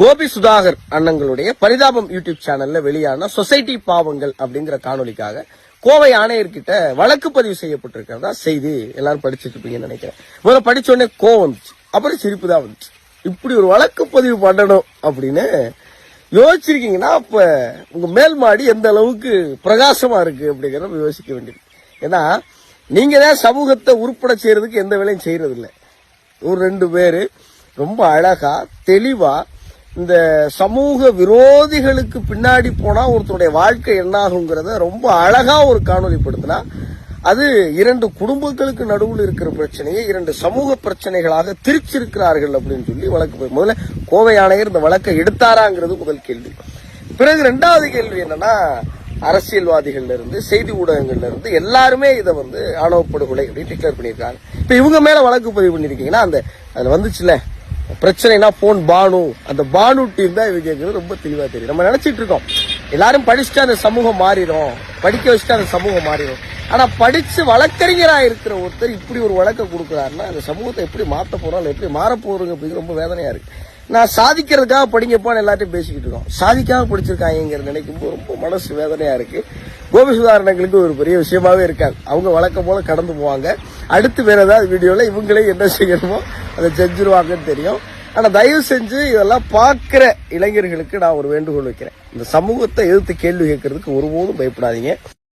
கோபி சுதாகர் அண்ணங்களுடைய பரிதாபம் யூடியூப் சேனல்ல வெளியான சொசைட்டி பாவங்கள் அப்படிங்கிற காணொலிக்காக கோவை ஆணையர்கிட்ட வழக்கு பதிவு செய்யப்பட்டிருக்கிறதா செய்தி எல்லாரும் படிச்சுட்டு இருப்பீங்கன்னு நினைக்கிறேன். முதல்ல படிச்ச உடனே கோவம் வந்துச்சு. அப்புறம் சிரிப்பு தான் வந்துச்சு. இப்படி ஒரு வழக்கு பதிவு பண்ணணும் அப்படின்னு யோசிச்சிருக்கீங்கன்னா அப்ப உங்க மேல் மாடி எந்த அளவுக்கு பிரகாசமா இருக்கு அப்படிங்கிறத யோசிக்க வேண்டியது. ஏன்னா நீங்க தான் சமூகத்தை உருப்பட செய்யறதுக்கு எந்த வேலையும் செய்யறது இல்லை ஒரு ரெண்டு பேரு ரொம்ப அழகா தெளிவா இந்த சமூக விரோதிகளுக்கு பின்னாடி போனா ஒருத்தருடைய வாழ்க்கை என்னாகுங்கிறத ரொம்ப அழகா ஒரு காணொலிப்படுத்தினா அது இரண்டு குடும்பங்களுக்கு நடுவில் இருக்கிற பிரச்சனையை இரண்டு சமூக பிரச்சனைகளாக திரிச்சிருக்கிறார்கள் அப்படின்னு சொல்லி வழக்கு முதல்ல கோவை ஆணையர் இந்த வழக்கை எடுத்தாராங்கிறது முதல் கேள்வி. பிறகு ரெண்டாவது கேள்வி என்னன்னா அரசியல்வாதிகள்ல இருந்து செய்தி ஊடகங்கள்ல இருந்து எல்லாருமே இதை வந்து ஆணவப்படுகொலை அப்படின்னு டிக்ளேர் பண்ணியிருக்காங்க. இப்ப இவங்க மேல வழக்கு பதிவு பண்ணிருக்கீங்கன்னா அந்த அதுல வந்துச்சுல பிரச்சனைனா போன் பானு. அந்த பானு டீம் தான் இவங்க கேட்கறது ரொம்ப தெளிவா தெரியும். நம்ம நினைச்சிட்டு இருக்கோம். எல்லாரும் படிச்சுட்டு அந்த சமூகம் மாறிடும். படிக்க வச்சுட்டு அந்த சமூகம் மாறிடும். ஆனா படிச்சு வழக்கறிஞரா இருக்கிற ஒருத்தர் இப்படி ஒரு வழக்கை கொடுக்குறாருன்னா அந்த சமூகத்தை எப்படி மாத்த போறோம் எப்படி மாற போறோங்க அப்படிங்கிற ரொம்ப வேதனையா இருக்கு. நான் சாதிக்கிறதுக்காக படிங்கப்பான்னு எல்லாத்தையும் பேசிக்கிட்டு இருக்கோம். சாதிக்காக படிச்சிருக்காங்கிற நினைக்கும் போது ரொம்ப மனசு வேதனையா இருக்கு. கோபி சுதாரணங்களுக்கு ஒரு பெரிய விஷயமாவே இருக்காது அவங்க வழக்கம் போல கடந்து போவாங்க. அடுத்து வேற ஏதாவது வீடியோவில் இவங்களே என்ன செய்யணுமோ அதை செஞ்சிருவாங்கன்னு தெரியும். ஆனா தயவு செஞ்சு இதெல்லாம் பார்க்கிற இளைஞர்களுக்கு நான் ஒரு வேண்டுகோள் வைக்கிறேன். இந்த சமூகத்தை எதிர்த்து கேள்வி கேட்கறதுக்கு ஒருபோதும் பயப்படாதீங்க.